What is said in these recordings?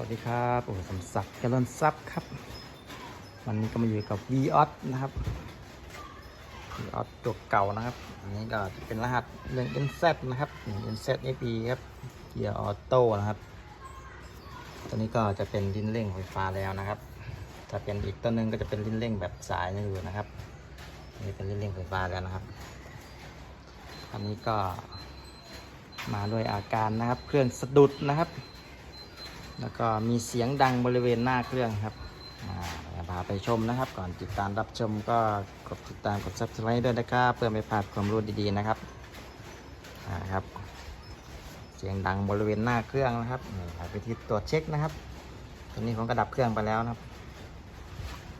วัสดีครับโอ้สมศักดิ์เจริญทรัพย์ครับ วันนี้ก็มาอยู่กับ v ีออสนะครับ v ีออสตัวเก่านะครับ อันนี้ก็จะเป็นรหัสเรื่อง NZ นะครับ NZ FE ครับ เกียร์ออโต้นะครับ ตัวนี้ก็จะเป็นลิ้นเร่งไฟฟ้าแล้วนะครับ ถ้าเป็นอีกตัวหนึงก็จะเป็นลิ้นเร่งแบบสายนี่อยู่นะครับนนี่เป็นลิ้นเร่งไฟฟ้าแล้วนะครับ อันนี้ก็มาด้วยอาการนะครับ เครื่องสะดุดนะครับ แล้วก็มีเสียงดังบริเวณหน้าเครื่องครับอ่าเดี๋ยวพาไปชมนะครับ ก่อนติดตามรับชมก็กดติดตามกด subscribe ด้วยนะครับเพื่อไม่พลาดความรู้ดีๆนะครับครับ เสียงดังบริเวณหน้าเครื่องนะครับนี่ไปที่ตรวจเช็คนะครับตอนนี้ผมก็ดับเครื่องไปแล้วนะครับ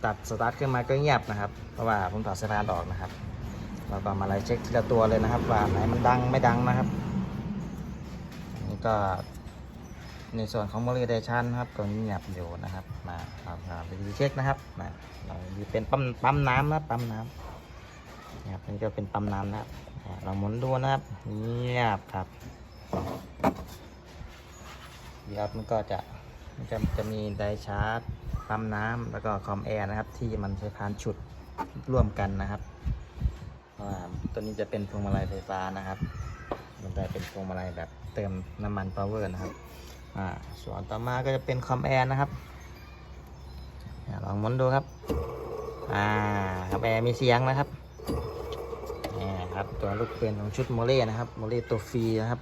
ตัดสตาร์ทเครื่องมาก็เงียบนะครับ เพราะว่าผมถอดสายพานออกนะครับเราก็มาไล่เช็คทีละตัวเลยนะครับ ว่าไหนมันดังไม่ดังนะครับนี่ก็ ในส่วนของ m o ล i เ a t i o n ครับก็เงียบอยู่นะครับ มาเราเราไปดูเช็คนะครับมาเราดูเป็นปั๊มปั๊มน้ำนะปั๊มน้ำนะครับนี่ก็เป็นปั๊มน้ำนะครับเราหมุนดูนะครับเงียบครับเดี๋ยวมันก็จะมันจะจะมีไดชาร์จปั๊มน้ำแล้วก็คอมแอร์นะครับ ที่มันใช้พานฉุดร่วมกันนะครับตัวนี้จะเป็นพวงมาลัยไฟฟ้านะครับ มันจะเป็นพวงมาลัยแบบเติมน้ำมันพาวเวอร์นะครับ อ่าส่วนต่อมาก็จะเป็นคอมแอร์นะครับลองหมุนดูครับ อ่าคอมแอร์มีเสียงนะครับนี่ครับตัวลูกปืนของชุดโมเล่นะครับโมเล่ตัวฟรีนะครับ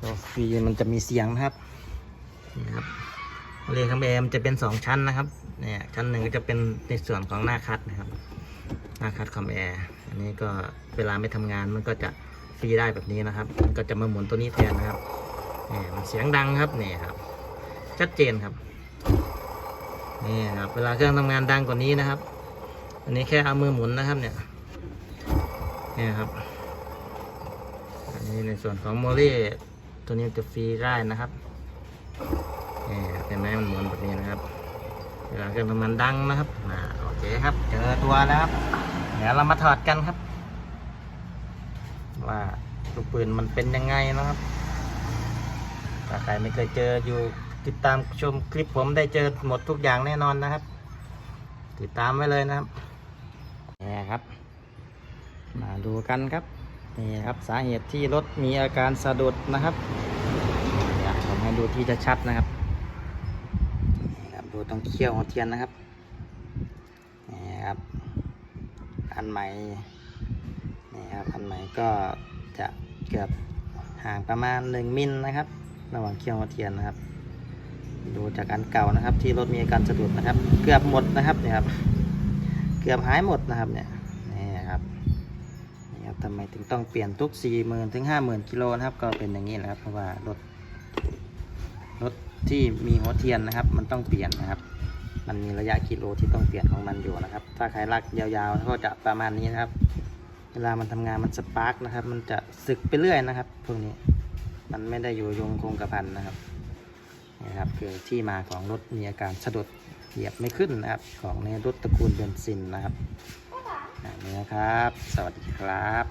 ตัวฟรีมันจะมีเสียงนะครับนี่ครับโมเล่คอมแอร์มันจะเป็นสองชั้นนะครับเนี่ยชั้นหนึ่งก็จะเป็นในส่วนของหน้าคัดนะครับหน้าคัดคอมแอร์อันนี้ก็เวลาไม่ทำงานมันก็จะฟรีได้แบบนี้นะครับ มันก็จะมาหมุนตัวนี้แทนนะครับ นี่มันเสียงดังครับนี่ครับ ชัดเจนครับนี่ครับเวลาเครื่องทำงานดังกว่านี้นะครับ อันนี้แค่เอามือหมุนนะครับ เนี่ยนี่ครับอันนี้ในส่วนของโมเล่ตัวนี้จะฟรีได้นะครับนี่เห็นไหมมันหมุนแบบนี้นะครับเวลาเครื่องทำงานดังนะครับอ่าโอเคครับ เจอตัวแล้วครับเดี๋ยวเรามาถอดกันครับ ว่าลูกปืนมันเป็นยังไงนะครับ ถ้าใครไม่เคยเจออยู่ติดตามชมคลิปผมได้เจอหมดทุกอย่างแน่นอนนะครับ ติดตามไว้เลยนะครับนี่ครับ มาดูกันครับนี่ครับสาเหตุที่รถมีอาการสะดุดนะครับผมให้ดูที่จะชัดนะครับนี่ครับดูตรงเขี้ยวหัวเทียนนะครับนี่ครับอันใหม่นี่ครับอันใหม่ก็จะเกือบห่างประมาณ 1 มิลนะครับ ระหว่างเขี้ยวหัวเทียนนะครับ ดูจากอันเก่านะครับ ที่รถมีอาการสะดุดนะครับ เกือบหมดนะครับเนี่ยครับ เกือบหายหมดนะครับเนี่ยนี่ครับนี่ครับทำไมถึงต้องเปลี่ยนทุก4 0,000ถึง50,000กิโลนะครับ ก็เป็นอย่างนี้แหละครับเพราะว่ารถรถที่มีหัวเทียนนะครับ มันต้องเปลี่ยนนะครับ มันมีระยะกิโลที่ต้องเปลี่ยนของมันอยู่นะครับ ถ้าใครรักยาวๆก็จะประมาณนี้นะครับ เวลามันทำงานมันสปาร์กนะครับ มันจะสึกไปเรื่อยนะครับพวกนี้ มันไม่ได้อยู่ยงคงกระพันนะครับนะครับคือที่มาของรถมีอาการสะดุดเหยียบไม่ขึ้นนะครับ ของในรถตระกูลเบนซินนะครับนี่นะครับ สวัสดีครับ